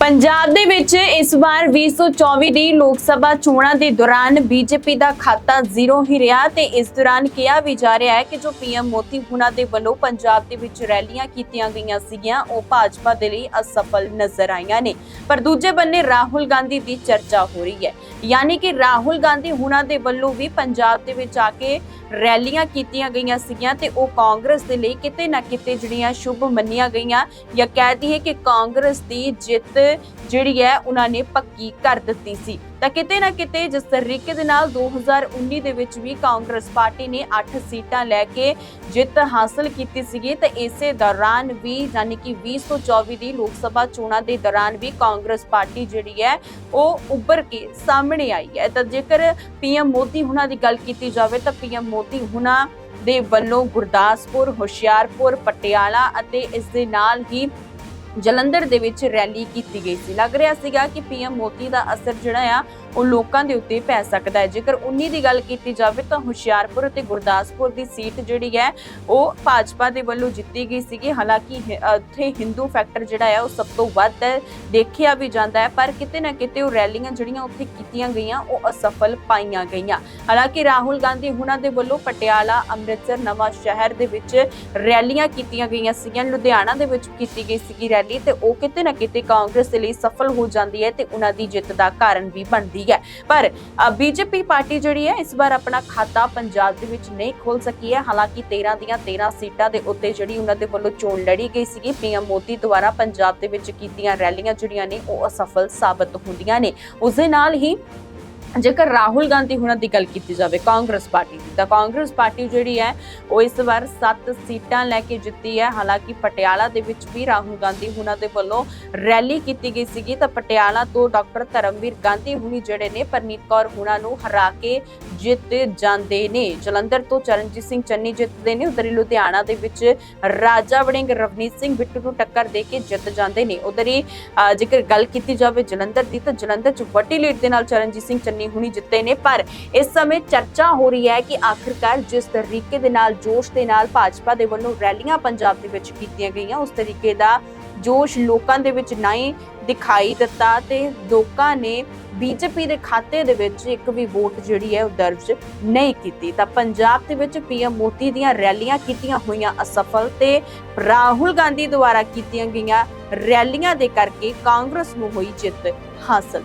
ਪੰਜਾਬ ਦੇ ਵਿੱਚ ਇਸ ਵਾਰ 2024 ਦੀ ਲੋਕ ਸਭਾ ਚੋਣਾਂ ਦੇ ਦੌਰਾਨ ਬੀਜੇਪੀ ਦਾ ਖਾਤਾ ਜ਼ੀਰੋ ਹੀ ਰਿਹਾ ਤੇ ਇਸ ਦੌਰਾਨ ਕਿਹਾ ਵੀ ਜਾ ਰਿਹਾ ਹੈ ਕਿ ਜੋ ਪੀਐਮ ਮੋਦੀ ਹੁਣਾਂ ਦੇ ਵੱਲੋਂ ਪੰਜਾਬ ਦੇ ਵਿੱਚ ਰੈਲੀਆਂ ਕੀਤੀਆਂ ਗਈਆਂ ਸੀਗੀਆਂ, ਉਹ ਭਾਜਪਾ ਦੇ ਲਈ ਅਸਫਲ ਨਜ਼ਰ ਆਈਆਂ ਨੇ। ਪਰ ਦੂਜੇ ਬੰਨੇ ਰਾਹੁਲ ਗਾਂਧੀ ਦੀ ਚਰਚਾ ਹੋ ਰਹੀ ਹੈ। ਯਾਨੀ ਕਿ ਰਾਹੁਲ ਗਾਂਧੀ ਹੁਣਾਂ ਦੇ ਵੱਲੋਂ ਵੀ ਪੰਜਾਬ ਦੇ ਵਿੱਚ ਆ ਕੇ ਰੈਲੀਆਂ ਕੀਤੀਆਂ ਗਈਆਂ ਸੀਗੀਆਂ ਤੇ ਉਹ ਕਾਂਗਰਸ ਦੇ ਲਈ ਕਿਤੇ ਨਾ ਕਿਤੇ ਜਿਹੜੀਆਂ ਸ਼ੁਭ ਮੰਨੀਆਂ ਗਈਆਂ ਜਾਂ ਕਹਿ ਦਈਏ ਕਿ ਕਾਂਗਰਸ ਦੀ ਜਿੱਤ ਜਿਹੜੀ ਹੈ, ਉਹਨਾਂ ਨੇ ਪੱਕੀ ਕਰ ਦਿੱਤੀ ਸੀ। ਤਾਂ ਕਿਤੇ ਨਾ ਕਿਤੇ ਜਿਸ ਤਰੀਕੇ ਦੇ ਨਾਲ 2019 ਦੇ ਵਿੱਚ ਵੀ ਕਾਂਗਰਸ ਪਾਰਟੀ ਨੇ 8 ਸੀਟਾਂ ਲੈ ਕੇ ਜਿੱਤ ਹਾਸਲ ਕੀਤੀ ਸੀਗੀ, ਤੇ ਇਸੇ ਦੌਰਾਨ ਵੀ ਯਾਨੀ ਕਿ 2024 ਦੀ ਲੋਕ ਸਭਾ ਚੋਣਾਂ ਦੇ ਦੌਰਾਨ ਵੀ ਕਾਂਗਰਸ ਪਾਰਟੀ ਜਿਹੜੀ ਹੈ, ਉਹ ਉੱਭਰ ਕੇ ਸਾਹਮਣੇ ਆਈ ਹੈ। ਤਾਂ ਜੇਕਰ ਪੀਐਮ ਮੋਦੀ ਹੁਣਾਂ ਦੀ ਗੱਲ ਕੀਤੀ ਜਾਵੇ, ਤਾਂ ਪੀਐਮ ਮੋਦੀ ਹੁਣਾਂ ਦੇ ਵੱਲੋਂ ਗੁਰਦਾਸਪੁਰ, ਹੁਸ਼ਿਆਰਪੁਰ, ਪਟਿਆਲਾ ਅਤੇ ਇਸ ਦੇ ਨਾਲ ਹੀ ਜਲੰਧਰ ਦੇ ਵਿੱਚ ਰੈਲੀ ਕੀਤੀ ਗਈ ਸੀ। ਲੱਗ ਰਿਹਾ ਸੀਗਾ ਕਿ ਪੀਐਮ ਮੋਦੀ ਦਾ ਅਸਰ ਜਿਹੜਾ ਆ, ਉਹ ਲੋਕਾਂ ਦੇ ਉੱਤੇ ਪੈ ਸਕਦਾ ਹੈ। ਜੇਕਰ 19 ਦੀ ਗੱਲ ਕੀਤੀ ਜਾਵੇ ਤਾਂ ਹੁਸ਼ਿਆਰਪੁਰ ਅਤੇ ਗੁਰਦਾਸਪੁਰ ਦੀ ਸੀਟ ਜਿਹੜੀ ਹੈ, ਉਹ ਭਾਜਪਾ ਦੇ ਵੱਲੋਂ ਜਿੱਤੀ ਗਈ ਸੀਗੀ। ਹਾਲਾਂਕਿ, ਹਿ- ਉੱਥੇ ਹਿੰਦੂ ਫੈਕਟਰ ਜਿਹੜਾ ਹੈ ਉਹ ਸਭ ਤੋਂ ਵੱਧ ਦੇਖਿਆ ਵੀ ਜਾਂਦਾ ਹੈ। ਪਰ ਕਿਤੇ ਨਾ ਕਿਤੇ ਉਹ ਰੈਲੀਆਂ ਜਿਹੜੀਆਂ ਉੱਥੇ ਕੀਤੀਆਂ ਗਈਆਂ, ਉਹ ਅਸਫਲ ਪਾਈਆਂ ਗਈਆਂ। ਹਾਲਾਂਕਿ, ਰਾਹੁਲ ਗਾਂਧੀ ਹੁਣਾਂ ਦੇ ਵੱਲੋਂ ਪਟਿਆਲਾ, ਅੰਮ੍ਰਿਤਸਰ ਨਵਾਂ ਸ਼ਹਿਰ ਦੇ ਵਿੱਚ ਰੈਲੀਆਂ ਕੀਤੀਆਂ ਗਈਆਂ ਸੀਗੀਆਂ। ਲੁਧਿਆਣਾ ਦੇ ਵਿੱਚ ਕੀਤੀ ਗਈ ਸੀਗੀ ਰੈਲੀ ਤੇ ਉਹ ਕਿਤੇ ਨਾ ਕਿਤੇ ਕਾਂਗਰਸ ਦੇ ਲਈ ਸਫਲ ਹੋ ਜਾਂਦੀ ਹੈ ਤੇ ਉਹਨਾਂ ਦੀ ਜਿੱਤ ਦਾ ਕਾਰਨ ਵੀ ਬਣਦੀ ਹੈ। ਪਰ ਬੀਜੇਪੀ ਪਾਰਟੀ ਜਿਹੜੀ ਹੈ, ਇਸ ਵਾਰ ਆਪਣਾ ਖਾਤਾ ਪੰਜਾਬ ਦੇ ਵਿੱਚ ਨਹੀਂ ਖੋਲ ਸਕੀ ਹੈ। ਹਾਲਾਂਕਿ 13 ਦੀਆਂ 13 ਸੀਟਾਂ ਦੇ ਉੱਤੇ ਜਿਹੜੀ ਉਹਨਾਂ ਦੇ ਵੱਲੋਂ ਚੋਣ ਲੜੀ ਗਈ ਸੀਗੀ, ਪੀਐਮ ਮੋਦੀ ਦੁਆਰਾ ਪੰਜਾਬ ਦੇ ਵਿੱਚ ਕੀਤੀਆਂ ਰੈਲੀਆਂ ਜਿਹੜੀਆਂ ਨੇ, ਉਹ ਅਸਫਲ ਸਾਬਤ ਹੁੰਦੀਆਂ ਨੇ। ਉਸ ਦੇ ਨਾਲ ਹੀ ਜੇਕਰ ਰਾਹੁਲ ਗਾਂਧੀ ਹੁਣਾਂ ਦੀ ਗੱਲ ਕੀਤੀ ਜਾਵੇ ਕਾਂਗਰਸ ਪਾਰਟੀ ਦੀ, ਤਾਂ ਕਾਂਗਰਸ ਪਾਰਟੀ ਜਿਹੜੀ ਹੈ, ਉਹ ਇਸ ਵਾਰ 7 ਸੀਟਾਂ ਲੈ ਕੇ ਜਿੱਤੀ ਹੈ। ਹਾਲਾਂਕਿ ਪਟਿਆਲਾ ਦੇ ਵਿੱਚ ਵੀ ਰਾਹੁਲ ਗਾਂਧੀ ਹੁਣਾਂ ਦੇ ਵੱਲੋਂ ਰੈਲੀ ਕੀਤੀ ਗਈ ਸੀਗੀ। ਤਾਂ ਪਟਿਆਲਾ ਤੋਂ ਡਾਕਟਰ ਧਰਮਵੀਰ ਗਾਂਧੀ ਹੁਣੀ ਜਿਹੜੇ ਨੇ, ਪਰਨੀਤ ਕੌਰ ਹੁਣਾਂ ਨੂੰ ਹਰਾ ਕੇ ਜਿੱਤ ਜਾਂਦੇ ਨੇ। ਜਲੰਧਰ ਤੋਂ ਚਰਨਜੀਤ ਸਿੰਘ ਚੰਨੀ ਜਿੱਤਦੇ ਨੇ। ਉਧਰ ਹੀ ਲੁਧਿਆਣਾ ਦੇ ਵਿੱਚ ਰਾਜਾ ਵੜਿੰਗ ਰਵਨੀਤ ਸਿੰਘ ਬਿੱਟੂ ਨੂੰ ਟੱਕਰ ਦੇ ਕੇ ਜਿੱਤ ਜਾਂਦੇ ਨੇ। ਉਧਰ ਹੀ ਜੇਕਰ ਗੱਲ ਕੀਤੀ ਜਾਵੇ ਜਲੰਧਰ ਦੀ, ਤਾਂ ਜਲੰਧਰ 'ਚ ਵੱਡੀ ਲੀਡ ਦੇ ਨਾਲ ਚਰਨਜੀਤ ਸਿੰਘ ਚੰਨੀ ਹੁਣੀ ਜਿੱਤੇ ਨੇ, ਪਰ ਇਸ ਸਮੇਂ ਚਰਚਾ ਹੋ ਰਹੀ ਹੈ ਕਿ ਆਖਿਰਕਾਰ ਜਿਸ ਤਰੀਕੇ ਦੇ ਨਾਲ, ਜੋਸ਼ ਦੇ ਨਾਲ ਭਾਜਪਾ ਦੇ ਵੱਲੋਂ ਰੈਲੀਆਂ ਪੰਜਾਬ ਦੇ ਵਿੱਚ ਕੀਤੀਆਂ ਗਈਆਂ, ਉਸ ਤਰੀਕੇ ਦਾ ਜੋਸ਼ ਲੋਕਾਂ ਦੇ ਵਿੱਚ ਨਹੀਂ ਦਿਖਾਈ ਦਿੱਤਾ ਤੇ ਲੋਕਾਂ ਨੇ ਬੀਜੇਪੀ ਦੇ ਖਾਤੇ ਦੇ ਵਿੱਚ ਇੱਕ ਵੀ ਵੋਟ ਜਿਹੜੀ ਹੈ ਉਹ ਦਰਜ ਨਹੀਂ ਕੀਤੀ। ਤਾਂ ਪੰਜਾਬ ਦੇ ਵਿੱਚ ਪੀਐਮ ਮੋਦੀ ਦੀਆਂ ਰੈਲੀਆਂ ਕੀਤੀਆਂ ਹੋਈਆਂ ਅਸਫਲ ਤੇ ਰਾਹੁਲ ਗਾਂਧੀ ਦੁਆਰਾ ਕੀਤੀਆਂ ਗਈਆਂ ਰੈਲੀਆਂ ਦੇ ਕਰਕੇ ਕਾਂਗਰਸ ਨੂੰ ਹੋਈ ਜਿੱਤ ਹਾਸਲ।